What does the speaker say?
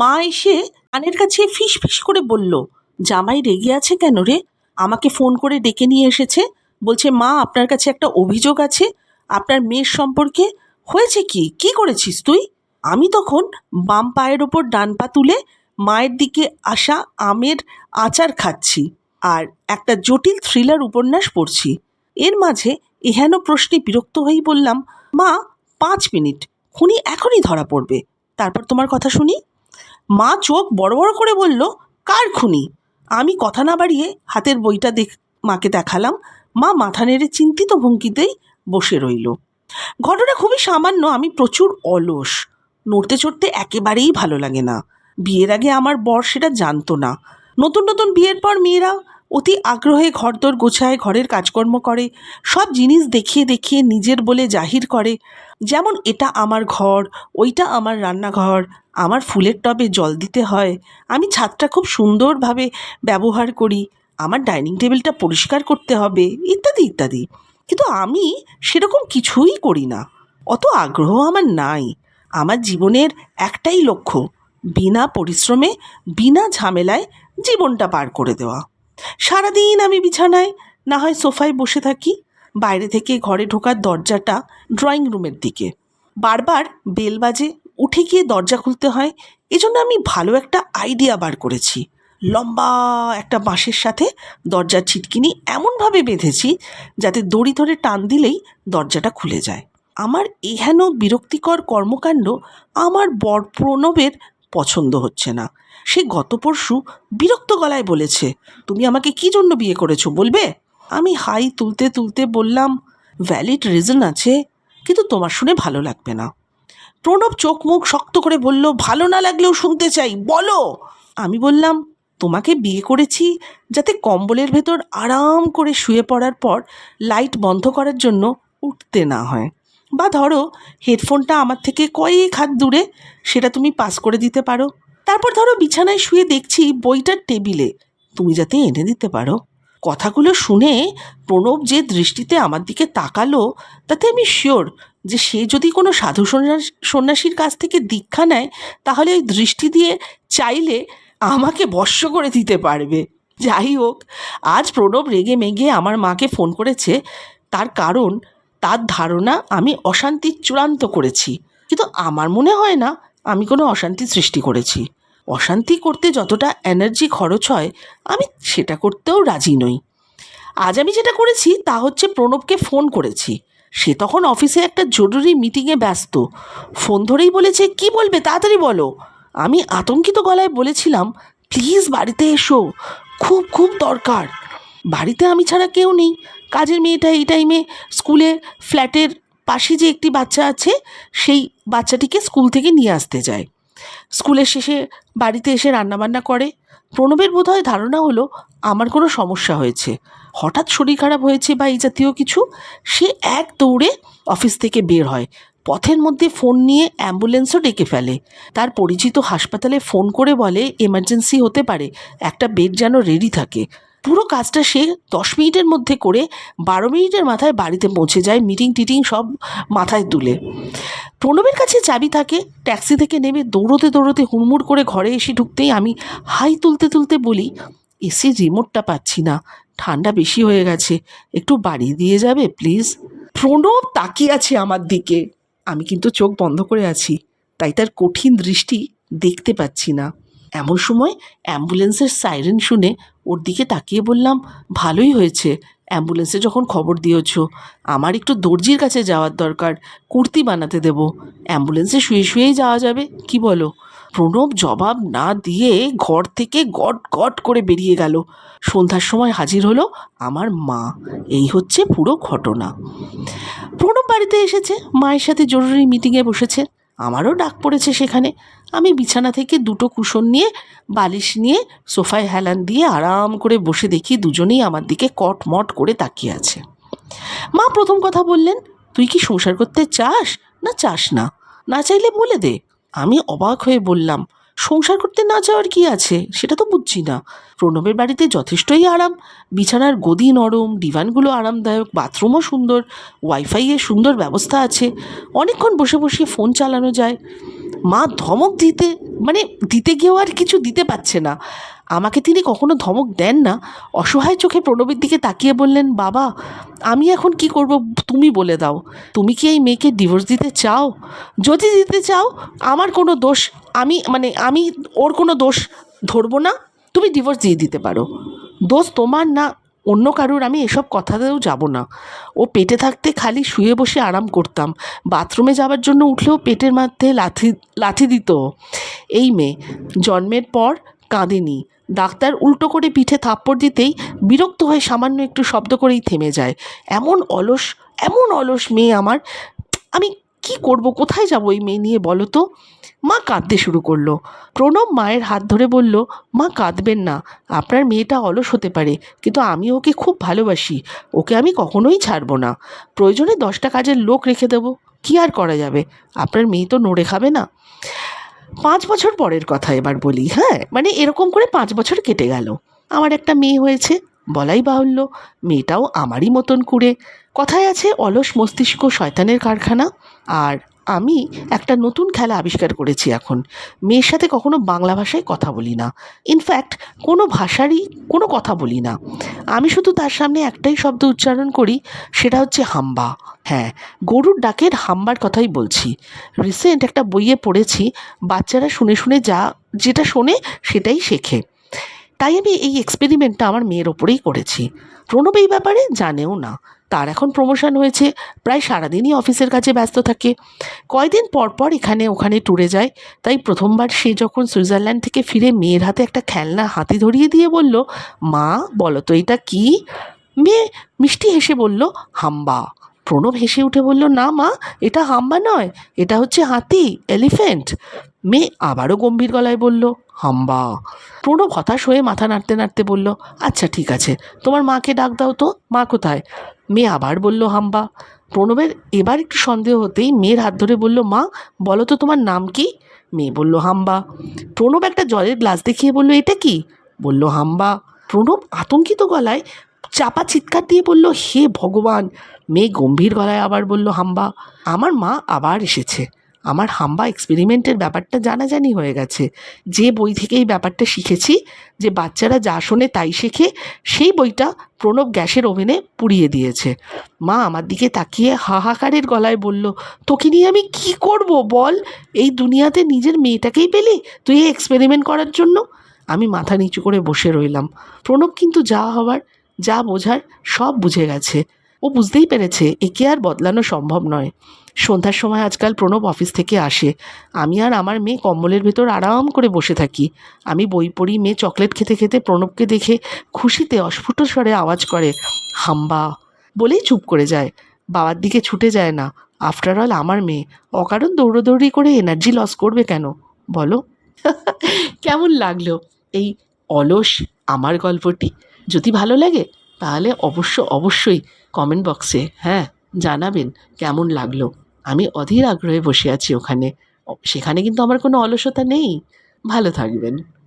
মা এসে কানের কাছে ফিস ফিস করে বলল, জামাই রেগে আছে কেন রে? আমাকে ফোন করে ডেকে নিয়ে এসেছে। বলছে, মা, আপনার কাছে একটা অভিযোগ আছে। আপনার মেয়ের সম্পর্কে হয়েছে কি? কি করেছিস তুই? আমি তখন বাম পায়ের ওপর ডান পা তুলে মায়ের দিকে আসা আমের আচার খাচ্ছি আর একটা জটিল থ্রিলার উপন্যাস পড়ছি। এর মাঝে এহেন প্রশ্নে বিরক্ত হয়েই বললাম, মা, পাঁচ মিনিট। খুনি এখনই ধরা পড়বে। তারপর তোমার কথা শুনি? মা চোখ বড় বড় করে বলল, কার খুনি? আমি কথা না বাড়িয়ে হাতের বইটা দেখ, মাকে দেখালাম। মা মাথা নেড়ে চিন্তিত ভঙ্গিতেই বসে রইল। ঘটনা খুবই সামান্য, আমি প্রচুর অলস। নড়তে চড়তে একেবারেই ভালো লাগে না। বিয়ের আগে আমার বর সেটা জানতো না। নতুন নতুন বিয়ের পর মেয়েরা অতি আগ্রহে ঘরদোর গোছায়, ঘরের কাজকর্ম করে, সব জিনিস দেখিয়ে দেখিয়ে নিজের বলে জাহির করে। যেমন এটা আমার ঘর, ওইটা আমার রান্নাঘর আমার ফুলের টবে জল দিতে হয়। আমি ছাদটা খুব সুন্দরভাবে ব্যবহার করি। আমার ডাইনিং টেবিলটা পরিষ্কার করতে হবে, ইত্যাদি ইত্যাদি। কিন্তু আমি সেরকম কিছুই করি না। অত আগ্রহ আমার নাই। আমার জীবনের একটাই লক্ষ্য, বিনা পরিশ্রমে, বিনা ঝামেলায় জীবনটা পার করে দেওয়া। সারাদিন আমি বিছানায়, না হয় সোফায় বসে থাকি, বাইরে থেকে ঘরে ঢোকার দরজাটা ড্রয়িং রুমের দিকে। বারবার বেল বাজে উঠে গিয়ে দরজা খুলতে হয়। এজন্য আমি ভালো একটা আইডিয়া বার করেছি। লম্বা একটা বাঁশের সাথে দরজার ছিটকিনি এমনভাবে বেঁধেছি যাতে দড়ি ধরে টান দিলেই দরজাটা খুলে যায়। আমার এহেন বিরক্তিকর কর্মকাণ্ড আমার বর প্রণবের পছন্দ হচ্ছে না। সে গত পরশু বিরক্ত গলায় বলেছে, তুমি আমাকে কি জন্য বিয়ে করেছ বলবে? আমি হাই তুলতে তুলতে বললাম ভ্যালিড রিজন আছে, কিন্তু তোমার শুনে ভালো লাগবে না। প্রণব চোখ মুখ শক্ত করে বলল, ভালো না লাগলেও শুনতে চাই, বলো। আমি বললাম, তোমাকে বিয়ে করেছি যাতে কম্বলের ভেতর আরাম করে শুয়ে পড়ার পর লাইট বন্ধ করার জন্য উঠতে না হয়। বা ধরো, হেডফোনটা আমার থেকে কয়েক হাত দূরে, সেটা তুমি পাস করে দিতে পারো। তারপর ধরো, বিছানায় শুয়ে দেখছি বইটার টেবিলে। তুমি যাতে এনে দিতে পারো। কথাগুলো শুনে প্রণব যে দৃষ্টিতে আমার দিকে তাকালো, তাতে আমি শিওর যে সে যদি কোনো সাধু সন্ন্যাস- সন্ন্যাসীর কাছ থেকে দীক্ষা নেয়, তাহলে ওই দৃষ্টি দিয়ে চাইলে আমাকে বর্ষ করে দিতে পারবে। যাই হোক, আজ প্রণব রেগে মেগে আমার মাকে ফোন করেছে। তার কারণ, তার ধারণা আমি অশান্তির চূড়ান্ত করেছি। কিন্তু আমার মনে হয় না আমি কোনো অশান্তি সৃষ্টি করেছি। অশান্তি করতে যতটা এনার্জি খরচ হয়, আমি সেটা করতেও রাজি নই। আজ আমি যেটা করেছি তা হচ্ছে প্রণবকে ফোন করেছি। সে তখন অফিসে একটা জরুরি মিটিংয়ে ব্যস্ত। ফোন ধরেই বলেছে, কি বলবে? তাড়াতাড়ি বলো। আমি আতঙ্কিত গলায় বলেছিলাম, প্লিজ বাড়িতে এসো, খুব খুব দরকার। বাড়িতে আমি ছাড়া কেউ নেই। কাজের মেয়েটা এই টাইমে স্কুলে, ফ্ল্যাটের পাশে যে একটি বাচ্চা আছে, সেই বাচ্চাটিকে স্কুল থেকে নিয়ে আসতে যায় স্কুলের শেষে বাড়িতে এসে রান্নাবান্না করে। প্রণবের বোধহয় ধারণা হলো, আমার কোনো সমস্যা হয়েছে। হঠাৎ শরীর খারাপ হয়েছে বা এই জাতীয় কিছু? সে এক দৌড়ে অফিস থেকে বের হয়। পথের মধ্যে ফোন নিয়ে অ্যাম্বুলেন্সও ডেকে ফেলে। তার পরিচিত হাসপাতালে ফোন করে বলে, এমার্জেন্সি হতে পারে। একটা বেড যেন রেডি থাকে। পুরো কাজটা সে দশ মিনিটের মধ্যে করে বারো মিনিটের মাথায় বাড়িতে পৌঁছে যায় মিটিং টিটিং সব মাথায় তুলে। প্রণবের কাছে চাবি থাকে ট্যাক্সি থেকে নেমে দৌড়তে দৌড়তে হুড়মুড় করে ঘরে এসে ঢুকতেই আমি হাই তুলতে তুলতে বলি এসির রিমোটটা পাচ্ছি না, ঠান্ডা বেশি হয়ে গেছে, একটু বাড়িয়ে দিয়ে যাবে প্লিজ প্রণব তাকিয়ে আছে আমার দিকে। আমি কিন্তু চোখ বন্ধ করে আছি, তাই তার কঠিন দৃষ্টি দেখতে পাচ্ছি না। এমন সময় অ্যাম্বুলেন্সের সাইরেন শুনে ওর দিকে তাকিয়ে বললাম, ভালোই হয়েছে। অ্যাম্বুলেন্সে যখন খবর দিয়েছ, আমার একটু দর্জির কাছে যাওয়ার দরকার। কুর্তি বানাতে দেব। অ্যাম্বুলেন্সে শুয়ে শুয়েই যাওয়া যাবে, কি বলো? প্রণব জবাব না দিয়ে ঘর থেকে গট গট করে বেরিয়ে গেল। সন্ধ্যার সময় হাজির হলো আমার মা। এই হচ্ছে পুরো ঘটনা। প্রণব বাড়িতে এসেছে। মায়ের সাথে জরুরি মিটিংয়ে বসেছে। আমারও ডাক পড়েছে সেখানে। আমি বিছানা থেকে দুটো কুশন নিয়ে, বালিশ নিয়ে, সোফায় হেলান দিয়ে আরাম করে বসে দেখি দুজনেই আমার দিকে কটমট করে তাকিয়ে আছে। মা প্রথম কথা বললেন, তুই কি সংসার করতে চাস? না চাস না। না চাইলে বলে দে। আমি অবাক হয়ে বললাম সংসার করতে না যাওয়ার কি আছে? সেটা তো বুঝছি না। প্রণবের বাড়িতে যথেষ্টই আরাম। বিছানার গদি নরম, ডিভানগুলো আরামদায়ক, বাথরুমও সুন্দর ওয়াইফাইয়ের সুন্দর ব্যবস্থা আছে। অনেকক্ষণ বসে বসে ফোন চালানো যায়। মা ধমক দিতে মানে দিতে গিয়েও আর কিছু দিতে পারছে না। আমাকে তিনি কখনো ধমক দেন না। অসহায় চোখে প্রণবের দিকে তাকিয়ে বললেন, বাবা, আমি এখন কি করব? তুমি বলে দাও। তুমি কি এই মেয়েকে ডিভোর্স দিতে চাও? যদি দিতে চাও, আমার কোনো দোষ আমি মানে আমি ওর কোনো দোষ ধরবো না। তুমি ডিভোর্স দিয়ে দিতে পারো। দোষ তোমার না, অন্য কারুর। আমি এসব কথাতেও যাব না। ও পেটে থাকতে খালি শুয়ে বসে আরাম করতাম। বাথরুমে যাওয়ার জন্য উঠলেও পেটের মধ্যে লাথি লাথি দিত এই মেয়ে জন্মের পর কাঁদেনি। ডাক্তার উল্টো করে পিঠে থাপ্পড় দিতেই বিরক্ত হয়ে সামান্য একটু শব্দ করেই থেমে যায়। এমন অলস এমন অলস মেয়ে আমার। আমি কি করব? কোথায় যাব এই মেয়ে নিয়ে বলো তো? মা কাঁদতে শুরু করল। প্রণব মায়ের হাত ধরে বলল, মা, কাঁদবেন না। আপনার মেয়েটা অলস হতে পারে, কিন্তু আমি ওকে খুব ভালোবাসি। ওকে আমি কখনোই ছাড়বো না। প্রয়োজনে দশটা কাজের লোক রেখে দেবো। কি আর করা যাবে? আপনার মেয়ে তো নড়ে খাবে না। পাঁচ বছর পরের কথা এবার বলি হ্যাঁ? মানে এরকম করে পাঁচ বছর কেটে গেল। আমার একটা মেয়ে হয়েছে। বলাই বাহুল্য, মেয়েটাও আমারই মতন করে কথায় আছে, অলস মস্তিষ্ক শয়তানের কারখানা। আর আমি একটা নতুন খেলা আবিষ্কার করেছি এখন। মেয়ের সাথে কখনো বাংলা ভাষায় কথা বলি না। ইনফ্যাক্ট কোনো ভাষারই কোনো কথা বলি না। আমি শুধু তার সামনে একটাই শব্দ উচ্চারণ করি, সেটা হচ্ছে হাম্বা। হ্যাঁ গরুর ডাকের হাম্বার কথাই বলছি। রিসেন্ট একটা বইয়ে পড়েছি, বাচ্চারা শুনে শুনে যা, যেটা শোনে সেটাই শেখে। তাই আমি এই এক্সপেরিমেন্টটা আমার মেয়ের ওপরেই করেছি। প্রণব এই ব্যাপারে জানেও না। তার এখন প্রমোশন হয়েছে, প্রায় সারাদিনই অফিসের কাছে ব্যস্ত থাকে। কয়দিন পর পর এখানে ওখানে ট্যুরে যায়। তাই প্রথমবার সে যখন সুইজারল্যান্ড থেকে ফিরে মেয়ের হাতে একটা খেলনা হাতি ধরিয়ে দিয়ে বলল, মা, বলো তো এটা কি? মেয়ে মিষ্টি হেসে বলল, হাম্বা। প্রণব হেসে উঠে বলল, না মা, এটা হাম্বা নয়, এটা হচ্ছে হাতি এলিফ্যান্ট মেয়ে আবারও গম্ভীর গলায় বলল, হাম্বা। প্রণব হতাশ হয়ে মাথা নাড়তে নাড়তে বলল আচ্ছা ঠিক আছে, তোমার মাকে ডাক দাও তো, মা কোথায়? মেয়ে আবার বলল, হাম্বা। প্রণবের এবার একটু সন্দেহ হতেই মেয়ের হাত ধরে বলল, মা, বলো তো তোমার নাম কি? মেয়ে বলল, হাম্বা। প্রণব একটা জলের গ্লাস দেখিয়ে বলল, এটা কি? বলল, হাম্বা। প্রণব আতঙ্কিত গলায় চাপা চিৎকার দিয়ে বলল, হে ভগবান। মেয়ে গম্ভীর গলায় আবার বলল, হাম্বা, আমার মা আবার এসেছে। আমার হাম্বা এক্সপেরিমেন্টের ব্যাপারটা জানাজানি হয়ে গেছে। যে বই থেকে এই ব্যাপারটা শিখেছি, যে বাচ্চারা যা শোনে তাই শেখে, সেই বইটা প্রণব গ্যাসের ওভেনে পুড়িয়ে দিয়েছে। মা আমার দিকে তাকিয়ে হাহাকারের গলায় বলল, তোকে নিয়ে আমি কি করব বল? এই দুনিয়াতে নিজের মেয়েটাকেই পেলি? তুই এক্সপেরিমেন্ট করার জন্য? আমি মাথা নিচু করে বসে রইলাম। প্রণব কিন্তু যা হবার যা বোঝার সব বুঝে গেছে। ও বুঝতেই পেরেছে, একে আর বদলানো সম্ভব নয়। সন্ধ্যার সময় আজকাল প্রণব অফিস থেকে আসে। আমি আর আমার মেয়ে কম্বলের ভেতর আরাম করে বসে থাকি। আমি বই পড়ি, মেয়ে চকলেট খেতে খেতে প্রণবকে দেখে খুশিতে অস্ফুট স্বরে আওয়াজ করে, হাম্বা! বলেই চুপ করে যায়। বাবার দিকে ছুটে যায় না। আফটার অল আমার মেয়ে। অকারণ দৌড়োদৌড়ি করে এনার্জি লস করবে কেন? বলো। কেমন লাগল? এই অলস আমার গল্পটি। যদি ভালো লাগে, তাহলে অবশ্য অবশ্যই কমেন্ট বক্সে হ্যাঁ জানাবেন কেমন লাগল। আমি অধীর আগ্রহে বসে আছি ওখানে। সেখানে কিন্তু আমার কোনো অলসতা নেই। ভালো থাকবেন।